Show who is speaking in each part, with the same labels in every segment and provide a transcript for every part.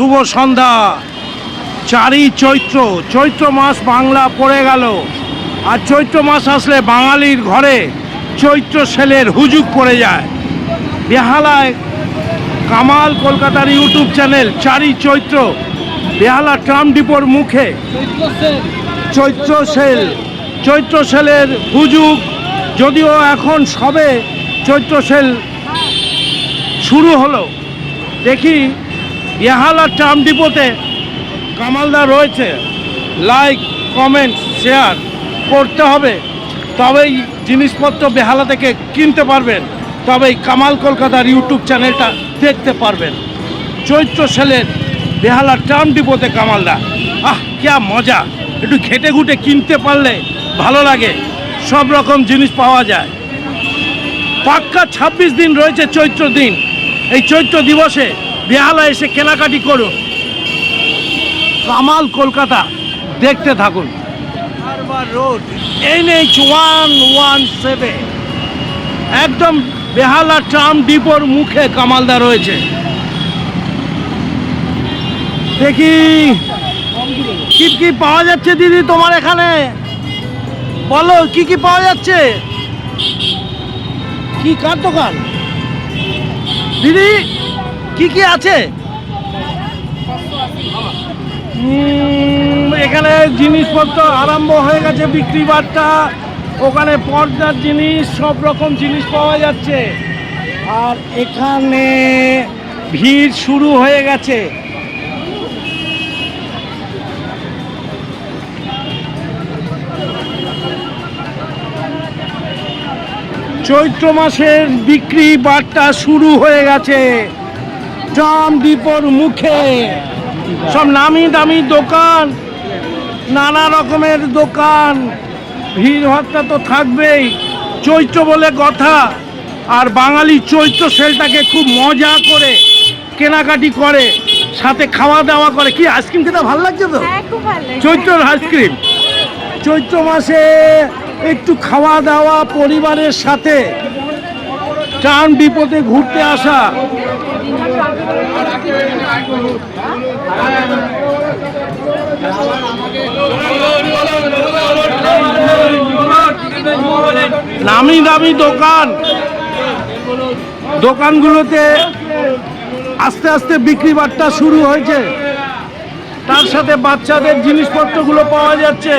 Speaker 1: শুভ সন্ধ্যা। চারই চৈত্র চৈত্র মাস বাংলা পড়ে গেল। আর চৈত্র মাস আসলে বাঙালির ঘরে চৈত্র সেলের হুজুগ পড়ে যায়। বেহালায় কামাল কলকাতার ইউটিউব চ্যানেল চারই চৈত্র, বেহালা ট্রাম ডিপোর মুখে চৈত্র সেল, চৈত্র সেলের হুজুগ। যদিও এখন সবে চৈত্র সেল শুরু হলো। দেখি বেহালা ট্রাম ডিপোতে কামালদা রয়েছে। লাইক কমেন্ট শেয়ার করতে হবে। তবেই জিনিসপত্র বেহালা থেকে কিনতে পারবেন। তবেই কামাল কলকাতার ইউটিউব চ্যানেলটা দেখতে পারবেন। চৈত্র সেলের বেহালা ট্রাম ডিপোতে কামালদা। আহ, ক্যা মজা। একটু ঘেটে ঘুটে কিনতে পারলে ভালো লাগে। সব রকম জিনিস পাওয়া যায়। পাক্কা ছাব্বিশ দিন রয়েছে চৈত্র দিন। এই চৈত্র দিবসে বেহালা এসে কেনাকাটি করুন। কামাল কলকাতা দেখতে থাকুন। Road NH one one seven একদম বেহালা ট্রাম ডিপোর মুখে কামালদা রয়েছে। দেখি কি কি পাওয়া যাচ্ছে দিদি তোমার এখানে? বলো কি কি পাওয়া যাচ্ছে? কি কার দোকান? দিদি কি কি আছে? এখানে জিনিসপত্র আরম্ভ হয়ে গেছে, বিক্রি বার্তা ওখানে পর্দার জিনিস, সব রকম জিনিস পাওয়া যাচ্ছে। আর এখানে ভিড় শুরু হয়ে গেছে। চৈত্র মাসের বিক্রি বার্তা শুরু হয়ে গেছে। ট্রাম ডিপোর মুখে। সব নামি দামি দোকান নানা রকমের দোকান। ভিড় ভাট্টা তো থাকবেই চৈত্র বলে কথা। আর বাঙালি চৈত্র সেলটাকে খুব মজা করে কেনাকাটি করে সাথে খাওয়া দাওয়া করে। কি আইসক্রিম খেতে ভালো লাগছে তো?
Speaker 2: হ্যাঁ খুব ভালো লাগে।
Speaker 1: চৈত্র আইসক্রিম। চৈত্র মাসে একটু খাওয়া দাওয়া পরিবারের সাথে ট্রাম ডিপোতে ঘুরতে আসা। নামি দামি দোকান। দোকানগুলোতে আস্তে আস্তে বিক্রি বাট্টা শুরু হয়েছে। তার সাথে বাচ্চাদের জিনিসপত্রগুলো পাওয়া যাচ্ছে।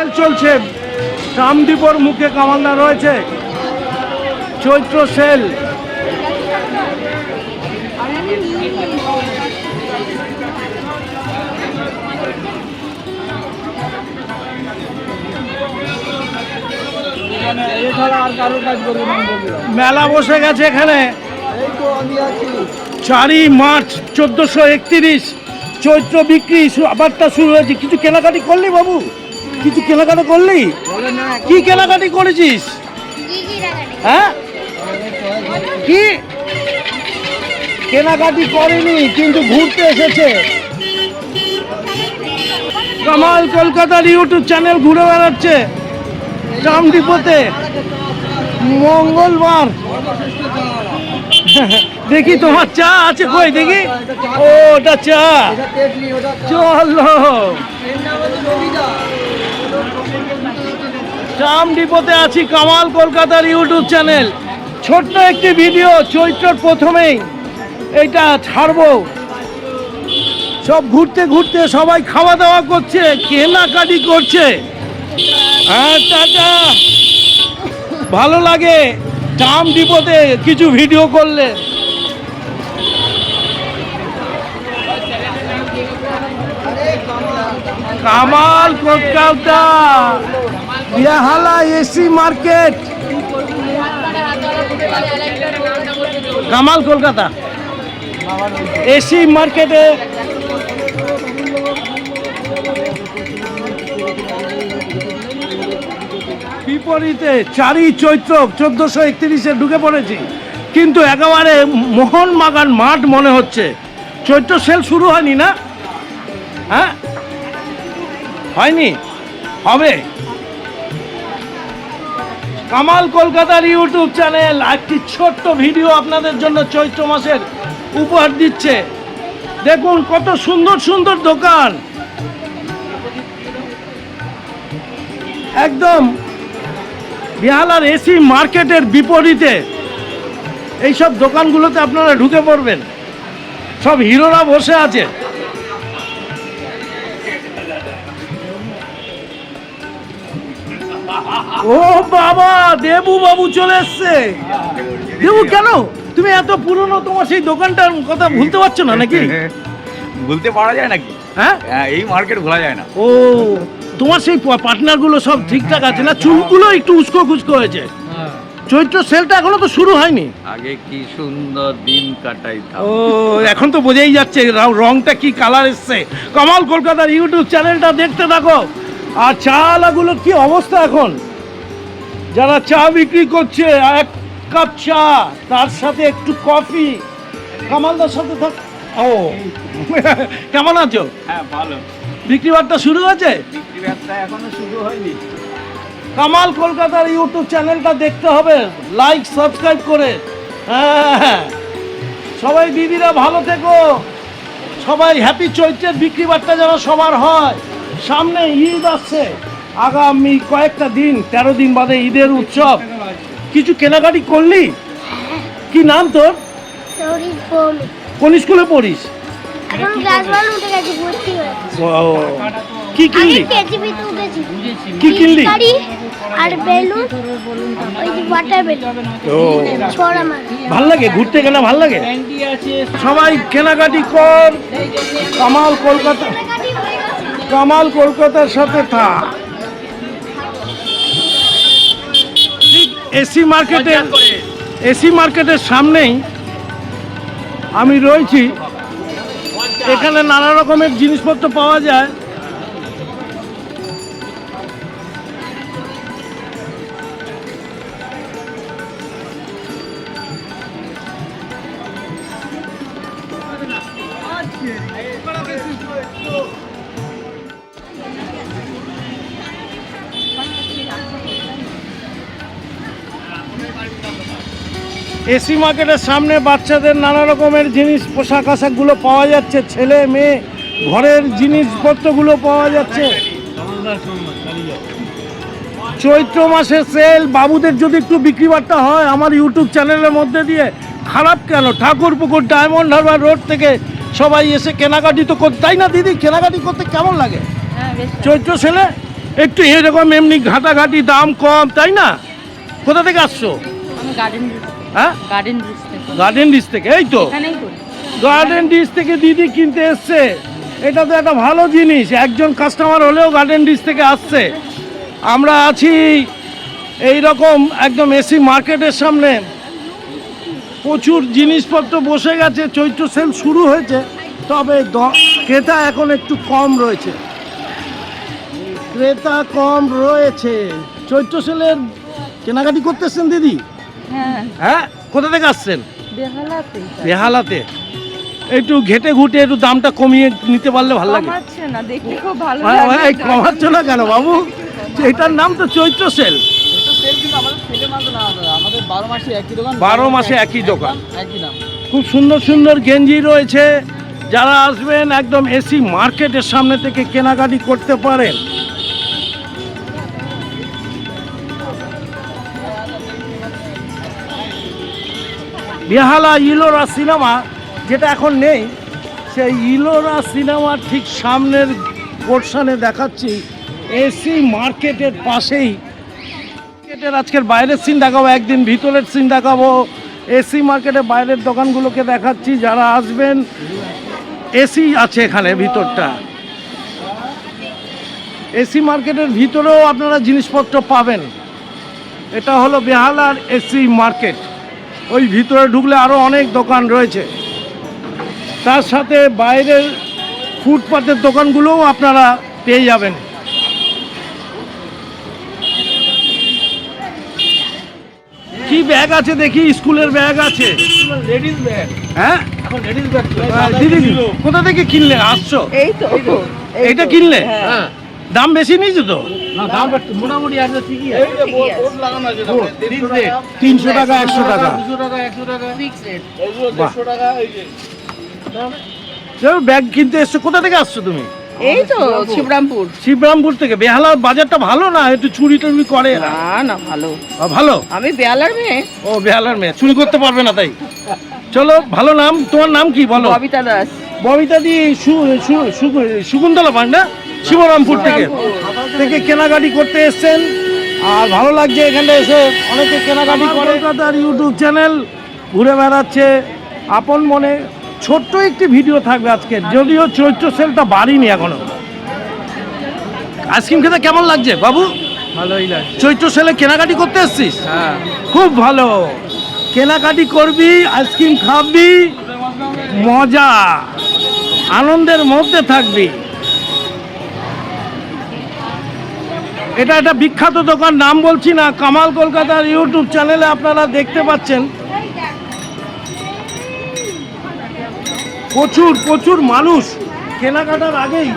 Speaker 1: সেল চলছে। ট্রামডিপোর মুখে কামান্ডা রয়েছে। চৈত্র সেল। মেলা বসে গেছে এখানে। চারই মার্চ চোদ্দোশো একত্রিশ। চৈত্র বিক্রি আবারটা শুরু হয়েছে। কিছু কেনাকাটি করলি বাবু? কিছু কেনাকাটা করলি? কি কেনাকাটি করেছিস? হ্যাঁ? কি? কেনাকাটি করেনি, কিন্তু ঘুরতে এসেছে। কামাল কলকাতার ইউটিউব চ্যানেল ঘুরে বেড়াচ্ছে। ট্রাম ডিপোতে। মঙ্গলবার। দেখি তোমার চা আছে কই, দেখি? ওটা চা। চলো। ট্রাম ডিপোতে আছি কামাল কলকাতার ইউটিউব চ্যানেল। ছোট্ট একটি ভিডিও চৈত্রর প্রথমেই এইটা ছাড়বো। সব ঘুরতে ঘুরতে সবাই খাওয়া দাওয়া করছে, কেনাকাটি করছে। হ্যাঁ টাটা। ভালো লাগে ট্রাম ডিপোতে কিছু ভিডিও করলে। Kamal Kolkata. Behala AC market. Kamal Kolkata. AC মার্কেটে। বিপরীতে চারই চৈত্র চোদ্দশো একত্রিশে ঢুকে পড়েছি। কিন্তু একেবারে মোহনবাগান মাঠ মনে হচ্ছে। চৈত্র সেল শুরু হয়নি না? হ্যাঁ? হয়নি? হবে। কামাল কলকাতার ইউটিউব চ্যানেল একটি ছোট্ট ভিডিও আপনাদের জন্য চৈত্র মাসের উপহার দিচ্ছে। দেখুন কত সুন্দর সুন্দর দোকান। একদম বিহালার এসি মার্কেটের বিপরীতে। এইসব দোকানগুলোতে আপনারা ঢুকে পড়বেন। সব হিরোরা বসে আছে। ও বাবা দেবু বাবু চলে এসছে। দেবু কেন? তুমি এত পুরনো তোমার সেই দোকানটার কথা ভুলতে পারছ না নাকি?
Speaker 2: ভুলতে পারা যায় নাকি?
Speaker 1: হ্যাঁ?
Speaker 2: হ্যাঁ, এই মার্কেট ভোলা যায় না।
Speaker 1: ও তোমার সেই পার্টনারগুলো সব ঠিকঠাক আছে না? চুলগুলো একটু উস্কো খুস্কো হয়েছে। চৈত্র সেলটা এখনও তো শুরু হয়নি।
Speaker 2: আগে কি সুন্দর দিন কাটাইতাম
Speaker 1: ও এখন তো বোঝাই যাচ্ছে র- রংটা কি কালার এসছে। কামাল কলকাতার ইউটিউব চ্যানেলটা দেখতে থাকো। আর চা আলাগুলোর কি অবস্থা এখন? যারা চা বিক্রি করছে এক কাপ চা তার সাথে একটু কফি। কামালদার সাথে থাক। ও কেমন আছো?
Speaker 2: হ্যাঁ ভালো।
Speaker 1: বিক্রি বার্তা শুরু হয়েছে?
Speaker 2: বিক্রি এখনও শুরু হয়নি।
Speaker 1: কামাল কলকাতার ইউটিউব চ্যানেলটা দেখতে হবে। লাইক সাবস্ক্রাইব করে। হ্যাঁ সবাই দিদিরা ভালো থেকো। সবাই হ্যাপি চৈত্রের বিক্রি বার্তা যেন সবার হয়। সামনে ঈদ আসছে। আগামী কয়েকটা দিন তেরো দিন বাদে ঈদের উৎসব। কিছু কেনাকাটি করলি? কি নাম তোর? কোন স্কুলে পড়িস? কি কিনলি? কি কিনলি?
Speaker 3: আর বেলুন
Speaker 1: ভালো লাগে? ঘুরতে গেলে ভালো লাগে? সবাই কেনাকাটি কর। কামাল কলকাতা। কামাল কলকাতার সাথে থাক। এসি মার্কেটের এসি মার্কেটের সামনেই আমি রয়েছি। এখানে নানা রকমের জিনিসপত্র পাওয়া যায়। এসি মার্কেটের সামনে বাচ্চাদের নানা রকমের জিনিস পোশাক আশাকগুলো পাওয়া যাচ্ছে ছেলে মেয়ে ঘরের জিনিসপত্রগুলো পাওয়া যাচ্ছে। চৈত্র মাসের সেল বাবুদের যদি একটু বিক্রি বার্তা হয় আমার ইউটিউব চ্যানেলের মধ্যে দিয়ে খারাপ কেন? ঠাকুর পুকুর ডায়মন্ড হারবার রোড থেকে সবাই এসে কেনাকাটি তো করতে তাই না দিদি? কেনাকাটি করতে কেমন লাগে? চৈত্র সেলে একটু এরকম এমনি ঘাটাঘাটি দাম কম তাই না? কোথা থেকে আসছো?
Speaker 4: গার্ডেন
Speaker 1: হ্যাঁ?
Speaker 4: গার্ডেন ব্রিজ থেকে
Speaker 1: গার্ডেন ডিস থেকে এই তো।
Speaker 4: এখানেই করি
Speaker 1: গার্ডেন ডিস থেকে দিদি কিনতে এসছে। এটা তো একটা ভালো জিনিস। একজন কাস্টমার হলেও গার্ডেন ডিস থেকে আসছে। আমরা আছি এই রকম একদম এসি মার্কেটের সামনে। প্রচুর জিনিসপত্র বসে গেছে। চৈত্র সেল শুরু হয়েছে। তবে ক্রেতা এখন একটু কম রয়েছে। ক্রেতা কম রয়েছে। চৈত্র সেলের কেনাকাটি করতেছেন দিদি?
Speaker 4: হ্যাঁ।
Speaker 1: হ্যাঁ? কোথা থেকে আসছেন?
Speaker 4: বেহালাতে।
Speaker 1: বেহালাতে? একটু ঘেটে ঘুটে একটু দামটা কমিয়ে নিতে পারলে ভালো লাগে।
Speaker 4: না দেখি খুব ভালো
Speaker 1: হ্যাঁ, এই কমাচ্ছ না কেন বাবু? এটার নাম তো চৈত্র সেল।
Speaker 5: সেল কিন্তু আমাদের সেলের মাত্র না দাদা। আমাদের বারো মাসে একই দোকান
Speaker 1: বারো মাসে একই দোকান।
Speaker 5: একই দাম।
Speaker 1: খুব সুন্দর সুন্দর গেঞ্জি রয়েছে। যারা আসবেন একদম এসি মার্কেটের সামনে থেকে কেনাকাটি করতে পারেন। বেহালা ইলোরা সিনেমা যেটা এখন নেই, সেই ইলোরা সিনেমার ঠিক সামনের পোর্শনে দেখাচ্ছি। এসি মার্কেটের পাশেই। মার্কেটের আজকের বাইরের সিন দেখাবো, একদিন ভিতরের সিন দেখাবো। এসি মার্কেটের বাইরের দোকানগুলোকে দেখাচ্ছি, যারা আসবেন এসি আছে এখানে ভিতরটা। এসি মার্কেটের ভিতরেও আপনারা জিনিসপত্র পাবেন। এটা হলো বেহালার এসি মার্কেট। ওই ভিতরে ঢুকলে আরও অনেক দোকান রয়েছে। তার সাথে বাইরের ফুটপাতের দোকানগুলোও আপনারা পেয়ে যাবেন। কি ব্যাগ আছে দেখি? স্কুলের ব্যাগ আছে।
Speaker 5: Ladies bag.
Speaker 1: হ্যাঁ?
Speaker 5: এখন লেডিস ব্যাগ।
Speaker 1: দিদি কোথা থেকে কিনলে? আসছো?
Speaker 4: এই তো এই
Speaker 1: এইটা কিনলে?
Speaker 5: হ্যাঁ।
Speaker 1: দাম বেশি নিয়েছো তো? তিনশো টাকা একশো টাকা। ব্যাগ কিনতে এসছো কোথা থেকে আসছো তুমি?
Speaker 4: এই তো শিবরামপুর।
Speaker 1: শিবরামপুর। থেকে। বেহালার বাজারটা ভালো না? একটু চুরি টুরি করে না?
Speaker 4: না না ভালো।
Speaker 1: ভালো?
Speaker 4: আমি বেয়ালার মেয়ে।
Speaker 1: ও বেহালার মেয়ে। চুরি করতে পারবে না তাই। চলো ভালো নাম। তোমার নাম কি বলো?
Speaker 4: ববিতা দাস।
Speaker 1: ববিতা দি সু- সু- শিবরামপুর থেকে। থেকে কেনাকাটি করতে এসছেন। আর ভালো লাগছে এখানে এসে। অনেকে কেনাকাটি করে। কলকাতার ইউটিউব চ্যানেল ঘুরে বেড়াচ্ছে। আপন মনে ছোট্ট একটি ভিডিও থাকবে আজকে। যদিও চৈত্র সেলটা বাড়িনি এখনও। আইসক্রিম খেতে কেমন লাগছে বাবু?
Speaker 5: ভালোই লাগছে।
Speaker 1: চৈত্র সেলে কেনাকাটি করতে এসছিস?
Speaker 5: হ্যাঁ।
Speaker 1: খুব ভালো। কেনাকাটি করবি আইসক্রিম খাবি মজা আনন্দের মধ্যে থাকবি। এটা একটা বিখ্যাত দোকান, নাম বলছি না, কামাল কলকাতার ইউটিউব চ্যানেলে আপনারা দেখতে পাচ্ছেন। প্রচুর প্রচুর মানুষ। কেনাকাটার আগেই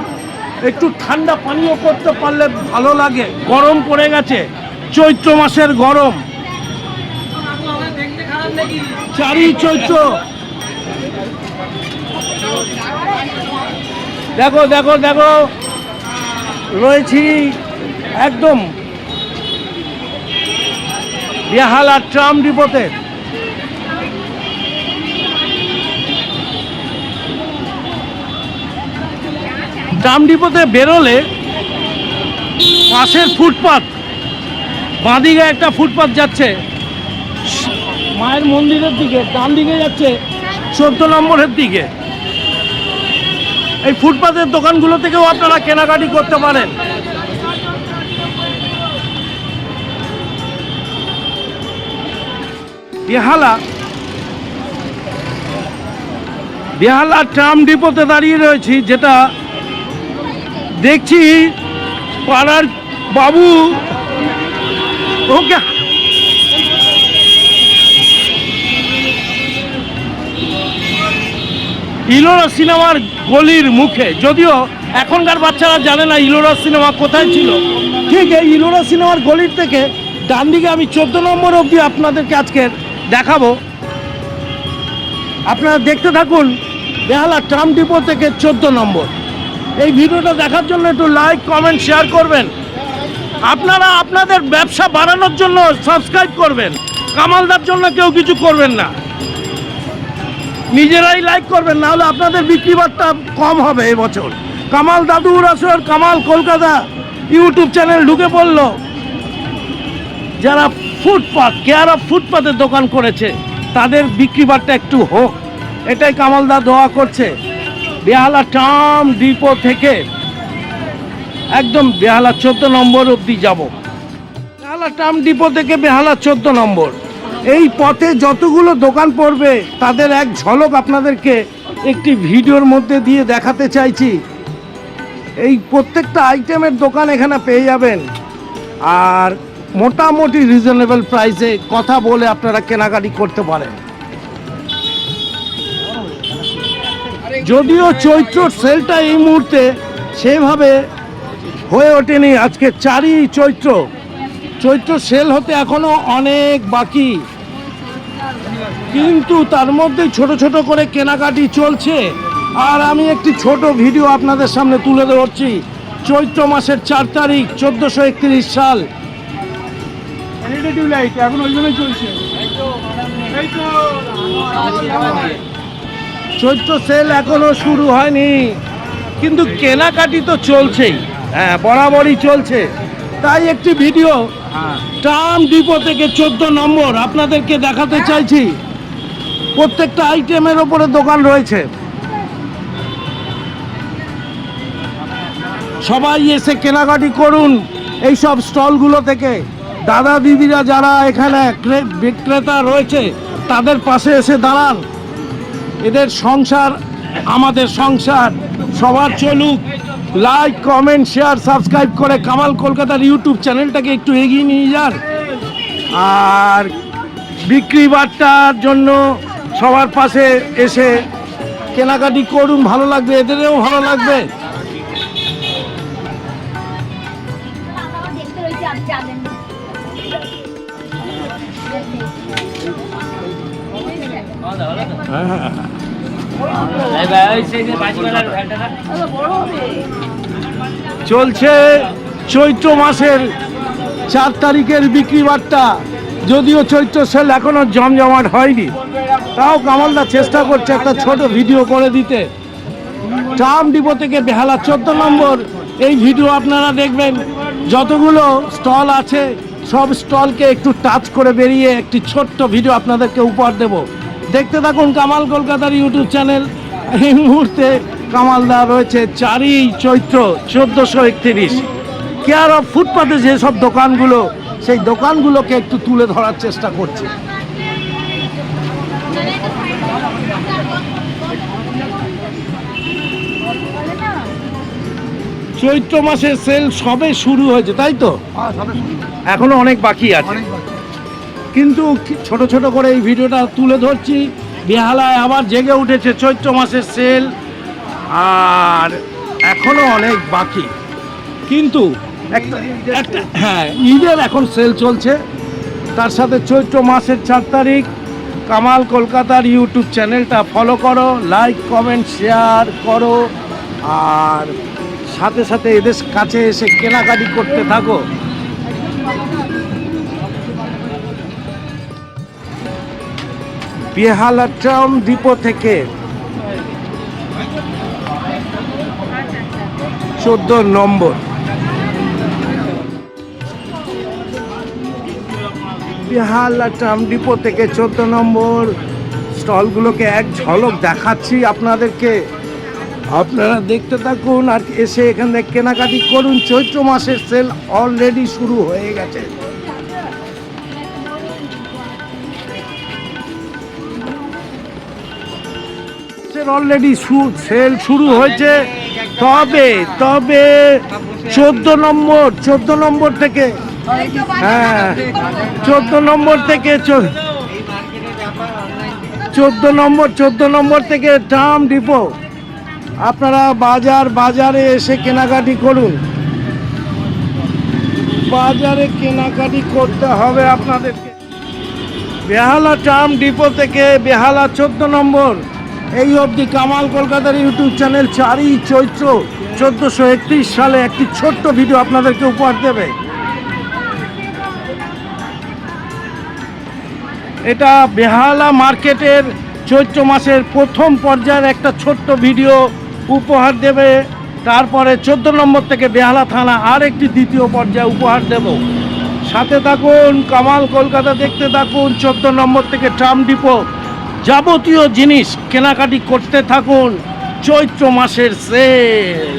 Speaker 1: একটু ঠান্ডা পানীয় করতে পারলে ভালো লাগে। গরম পড়ে গেছে। চৈত্র মাসের গরম। চারি চৈত্র। দেখো দেখো দেখো। রয়েছি একদম। বেহালা ট্রাম ডিপোতে ট্রাম ডিপোতে বেরোলে পাশের ফুটপাত, বাঁদিকে একটা ফুটপাত যাচ্ছে। মায়ের মন্দিরের দিকে, ডান দিকে যাচ্ছে চোদ্দ নম্বরের দিকে। এই ফুটপাথের দোকানগুলো থেকেও আপনারা কেনাকাটি করতে পারেন। বেহালা। বেহালা ট্রাম ডিপোতে দাঁড়িয়ে রয়েছি, যেটা দেখছি পাড়ার বাবু ওকে ইলোরা সিনেমার গলির মুখে। যদিও এখনকার বাচ্চারা জানে না ইলোরা সিনেমা কোথায় ছিল। ঠিক এই ইলোরা সিনেমার গলির থেকে ডান দিকে আমি চোদ্দ নম্বর অবধি আপনাদেরকে আজকে দেখাবো। আপনারা দেখতে থাকুন, বেহালা ট্রাম ডিপো থেকে চোদ্দ নম্বর। এই ভিডিওটা দেখার জন্য একটু লাইক কমেন্ট শেয়ার করবেন। আপনারা আপনাদের ব্যবসা বাড়ানোর জন্য সাবস্ক্রাইব করবেন। কামালদার জন্য কেউ কিছু করবেন না। নিজেরাই লাইক করবেন না হলে আপনাদের বিক্রি বাট্টা কম হবে এবছর কামাল দাদু আসর কামাল কলকাতা ইউটিউব চ্যানেল ঢুকে পড়ল। যারা ফুটপাত, কেয়ার অফ দোকান করেছে। তাদের বিক্রি বাট্টা একটু হোক। এটাই কামালদা দোয়া করছে। বেহালা টাম ডিপো থেকে একদম বেহালা চোদ্দ নম্বর অবধি যাব। বেহালা টাম ডিপো থেকে বেহালা চোদ্দ নম্বর। এই পথে যতগুলো দোকান পড়বে, তাদের এক ঝলক আপনাদেরকে একটি ভিডিওর মধ্যে দিয়ে দেখাতে চাইছি। এই প্রত্যেকটা আইটেমের দোকান এখানে পেয়ে যাবেন। আর মোটামুটি রিজনেবল প্রাইসে কথা বলে আপনারা কেনাকাটি করতে পারেন। যদিও চৈত্র সেলটা এই মুহূর্তে সেভাবে হয়ে ওঠেনি, আজকে চারই চৈত্র। চৈত্র সেল হতে এখনও অনেক বাকি। কিন্তু তার মধ্যে ছোট ছোট করে কেনাকাটি চলছে। আর আমি একটি ছোট ভিডিও আপনাদের সামনে তুলে ধরছি। চৈত্র মাসের চার তারিখ, চোদ্দোশো সাল এখন ওই জন্যই চলছে। চৈত্র সেল এখনও শুরু হয়নি কিন্তু কেনাকাটি তো চলছেই। হ্যাঁ বরাবরই চলছে। তাই একটি ভিডিও ট্রাম ডিপো থেকে চোদ্দ নম্বর আপনাদেরকে দেখাতে চাইছি। প্রত্যেকটা আইটেমের ওপরে দোকান রয়েছে। সবাই এসে কেনাকাটি করুন এই সব স্টলগুলো থেকে। দাদা দিদিরা যারা এখানে ক্রে- বিক্রেতা রয়েছে, তাদের পাশে এসে দাঁড়ান। এদের সংসার, আমাদের সংসার, সবার চলুক। লাইক কমেন্ট শেয়ার সাবস্ক্রাইব করে কামাল কলকাতার ইউটিউব চ্যানেলটাকে একটু এগিয়ে নিয়ে যান। আর বিক্রি বার্তার জন্য সবার পাশে এসে কেনাকাটি করুন, ভালো লাগবে, এদেরও ভালো লাগবে। চলছে চৈত্র মাসের চার তারিখের বিক্রি বার্তা যদিও চৈত্র সেল এখনও জমজমাট হয়নি। তাও কামালদা চেষ্টা করছে একটা ছোট ভিডিও করে দিতে। ট্রাম ডিপো থেকে বেহালা চোদ্দ নম্বর। এই ভিডিও আপনারা দেখবেন। যতগুলো স্টল আছে, সব স্টলকে একটু টাচ করে বেরিয়ে একটি ছোট্ট ভিডিও আপনাদেরকে উপহার দেব। দেখতে থাকুন কামাল কলকাতার ইউটিউব চ্যানেল। এই মুহূর্তে কামালদা রয়েছে চারই চৈত্র চোদ্দোশো একত্রিশ। কেয়ার অফ ফুটপাতে যেসব দোকানগুলো সেই দোকানগুলোকে একটু তুলে ধরার চেষ্টা করছে। চৈত্র মাসের সেল সবে শুরু হয়েছে তাই তো? এখনও অনেক বাকি আছে। কিন্তু ছোট ছোট করে এই ভিডিওটা তুলে ধরছি। বেহালায় আবার জেগে উঠেছে চৈত্র মাসের সেল, আর এখনও অনেক বাকি। কিন্তু একটা হ্যাঁ ঈদের এখন সেল চলছে। তার সাথে চৈত্র মাসের চার তারিখ, কামাল কলকাতার ইউটিউব চ্যানেলটা ফলো করো লাইক কমেন্ট শেয়ার করো, আর সাথে সাথে এদের কাছে এসে কেনাকাটি করতে থাকো। বেহালা ট্রাম ডিপো থেকে। চোদ্দ নম্বর। বেহালা ট্রাম ডিপো থেকে চোদ্দ নম্বর। স্টলগুলোকে এক ঝলক দেখাচ্ছি আপনাদেরকে। আপনারা দেখতে থাকুন আর এসে এখান কেনাকাটি করুন। চৈত্র মাসের সেল অলরেডি শুরু হয়ে গেছে। অলরেডি সেল শুরু হয়েছে। তবে তবে চোদ্দ নম্বর চোদ্দ নম্বর থেকে হ্যাঁ চোদ্দ নম্বর থেকে চোদ্দ নম্বর চোদ্দ নম্বর থেকে ট্রাম ডিপো। আপনারা বাজার, বাজারে এসে কেনাকাটি করুন। বাজারে কেনাকাটি করতে হবে আপনাদেরকে। বেহালা ট্রাম ডিপো থেকে বেহালা চোদ্দ নম্বর। এই অবধি কামাল কলকাতার ইউটিউব চ্যানেল চারই চৈত্র চোদ্দোশো একত্রিশ সালে একটি ছোট্ট ভিডিও আপনাদেরকে উপহার দেবে। এটা বেহালা মার্কেটের চৈত্র মাসের প্রথম পর্যায়ের একটা ছোট্ট ভিডিও উপহার দেবে। তারপরে চোদ্দ নম্বর থেকে বেহালা থানা আর একটি দ্বিতীয় পর্যায়ে উপহার দেব। সাথে থাকুন, কামাল কলকাতা দেখতে থাকুন, চোদ্দ নম্বর থেকে ট্রাম ডিপো। যাবতীয় জিনিস কেনাকাটি করতে থাকুন। চৈত্র মাসের সেল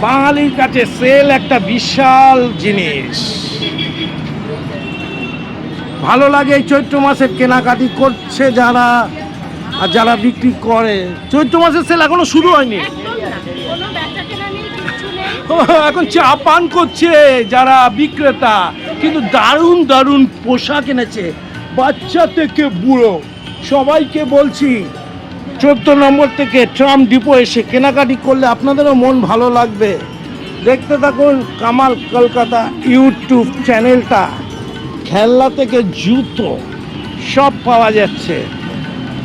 Speaker 1: বাঙালির কাছে সেল একটা বিশাল জিনিস। ভালো লাগে এই চৈত্র মাসের কেনাকাটি করছে যারা আর যারা বিক্রি করে। চৈত্র মাসের সেল এখনও শুরু হয়নি। এখন চা পান করছে যারা বিক্রেতা কিন্তু দারুণ দারুণ পোশাক এনেছে। বাচ্চা থেকে বুড়ো। সবাইকে বলছি, চোদ্দ নম্বর থেকে ট্রাম ডিপো এসে কেনাকাটি করলে আপনাদেরও মন ভালো লাগবে। দেখতে থাকুন কামাল কলকাতা ইউটিউব চ্যানেলটা। খেলনা থেকে জুতো সব পাওয়া যাচ্ছে।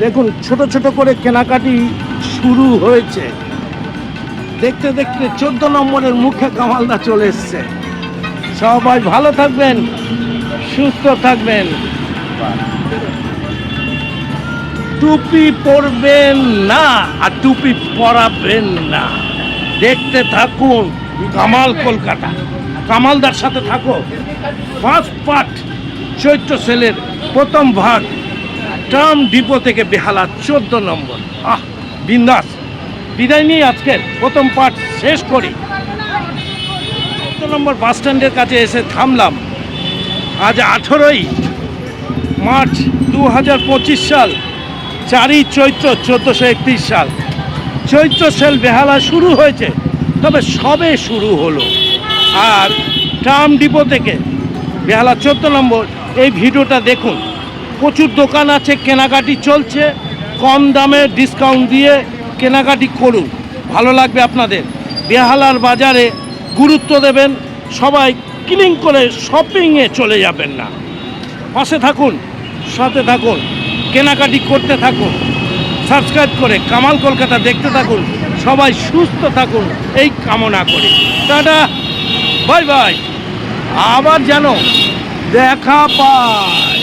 Speaker 1: দেখুন, ছোট ছোট করে কেনাকাটি শুরু হয়েছে। দেখতে দেখতে চোদ্দ নম্বরের মুখে কামালদা চলে এসছে। সবাই ভালো থাকবেন, সুস্থ থাকবেন। টুপি পরবেন না, আর টুপি পরাবেন না। দেখতে থাকুন, কামাল কলকাতা। কামালদার সাথে থাকো। ফার্স্ট পার্ট চৈত্র সেলের প্রথম ভাগ, ট্রাম ডিপো থেকে বেহালা চোদ্দ নম্বর। আহ, বিন্দাস। বিদায় নিয়ে আজকের প্রথম পার্ট শেষ করি। চোদ্দ নম্বর বাস স্ট্যান্ডের কাছে এসে থামলাম। আজ আঠেরোই মার্চ দু হাজার পঁচিশ সাল। চারই চৈত্র চোদ্দোশো একত্রিশ সাল। চৈত্র সেল বেহালা শুরু হয়েছে, তবে সবে শুরু হলো। আর ট্রাম ডিপো থেকে বেহালা চোদ্দ নম্বর, এই ভিডিওটা দেখুন। প্রচুর দোকান আছে, কেনাকাটি চলছে, কম দামে ডিসকাউন্ট দিয়ে কেনাকাটি করুন। ভালো লাগবে আপনাদের। বেহালার বাজারে গুরুত্ব দেবেন, সবাই ক্লিন করে শপিংয়ে চলে যাবেন না। পাশে থাকুন, সাথে থাকুন। কেনাকাটি করতে থাকুন সাবস্ক্রাইব করে কামাল কলকাতা দেখতে থাকুন, সবাই সুস্থ থাকুন, এই কামনা করে। টাটা বাই বাই আবার যেন দেখা পায়